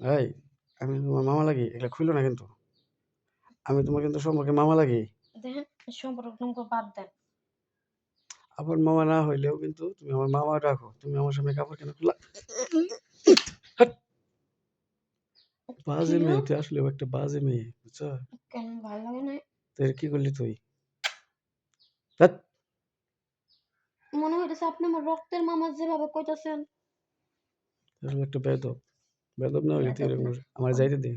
এই আমি তোমার মামা লাগি এগুলা খুইলো না কিন্তু। আমি তোমার কিন্তু সম্পর্কে মামা লাগি। দেখেন সম্পর্ক টম্পর্ক বাদ দেন। আপন মামা না হইলেও কিন্তু তুমি আমার মামা রাখো তুমি আমার সামনে কাপড় কেন খুলা? বাজে মেয়ে তুই আসলে একটা বাজে মেয়ে বুঝছ? কেন ভালো লাগে না? তুই কি করলি তুই? মনে হইতেছে আপনি আমার রক্তের মামা যেভাবে কইতাছেন। একটা বেদব। বেদব না হইলে এরকম আমার যাইতে দে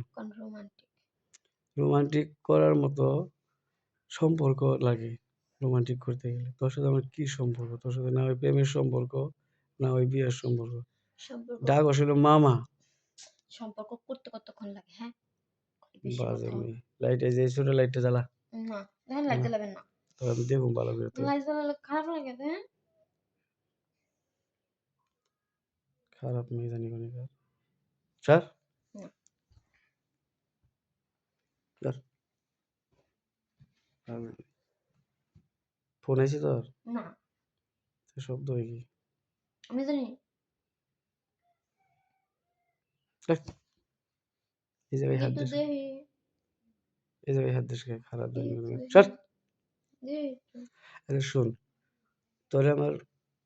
রোমান্টিক? করার মতো সম্পর্ক লাগে রোমান্টিক করতে গেলে। তোর সাথে আমার কি সম্পর্ক? তোর সাথে না ওই প্রেমের সম্পর্ক না ওই বিয়ের সম্পর্ক। ডাক আসল মামা! সম্পর্ক করতে কতক্ষণ লাগে হ্যাঁ? বাজে। মেয়ে। লাইট যে ছোট লাইটটা জ্বালা। না দেখেন লাইট জ্বালাবেন না। তো আমি দেখুন ভালো করে লাইট জ্বালালে খারাপ লাগে দেখেন খারাপ মেয়ে জানি কোন স্যার? ফোন আইছে তোর না। শব্দ হয় কি? আমি জানি। এই জায়গায় হাত দিস। এই জায়গায় হাত দিস খারাপ স্যার! আরে শোন তোরে আমার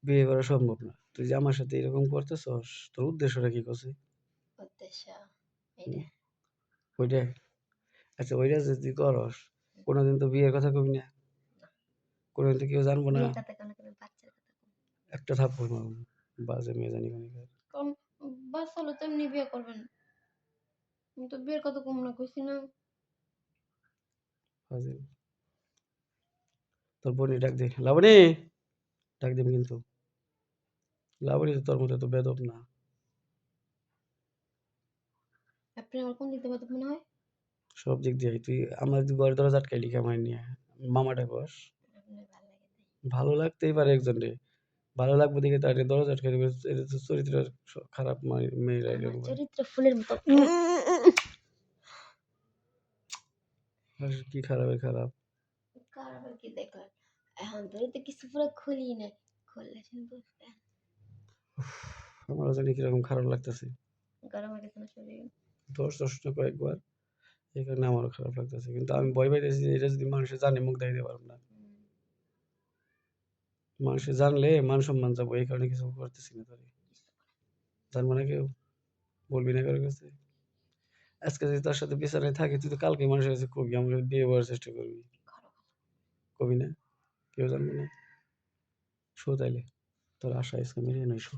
বিয়ে করা সম্ভব না। তুই যে আমার সাথে এরকম করতেছস তোর উদ্দেশ্যটা কি করছিস ওইটা আচ্ছা ওইটা যদি করস কোনোদিন তো বিয়ের কথা কবি না? কোনোদিন তো কেউ জানব না? একটা মারবো। বাজে মেয়ে জানি কোন বাস হলে বিয়ে করবেন। তো বিয়ের কথা কম না কইছি না। তোর বোনই ডাক দে। লাবণী! ডাক দিবি কিন্তু। লাবণী তো তোর মতো তো বেদব না। আপনি আমার কোন দিতে পারতেন মনে হয়? সব দিক দিয়ে। তুই আমার ঘর দরজা আটকাইলি কামাই নিয়ে মামাটা আপনার ভালো লাগে তাই। ভালো লাগতেই পারে একজন রে। ভালো লাগবে দেখে তার দরজা আটকাই দেবে। এটা তো চরিত্র খারাপ মা- মেয়েরা আমার করে। চরিত্র ফুলের মতো। আর কি খারাপ খারাপ। কার আবার কি দেখলেন এখন ধরে তো কিছু পুরো খুলি না খুললে আমারও জানি কীরকম খারাপ লাগতেছে। গরম হয়ে গেছে না শরীর। দোষ দশটা কয়েকবার। এই কারণে আমারও খারাপ লাগতেছে। কিন্তু আমি ভয় পাইতেছি যে এটা যদি মানুষের জানে, মুখ দেখাইতে পারব না। মানুষের জানলে মান সম্মান যাব এই কারণে কিছু করতেছি না তাই তার না কেউ বলবি না কারও কাছে? আজকে যদি তার সাথে বিচারে থাকি, তুই তো কালকে মানুষের কাছে কবি, আমাকে বিয়ে করার চেষ্টা করবি। কবি না? কেউ জানবে না। শো তাইলে। তোর আশা আজকে মেরে নয় শো।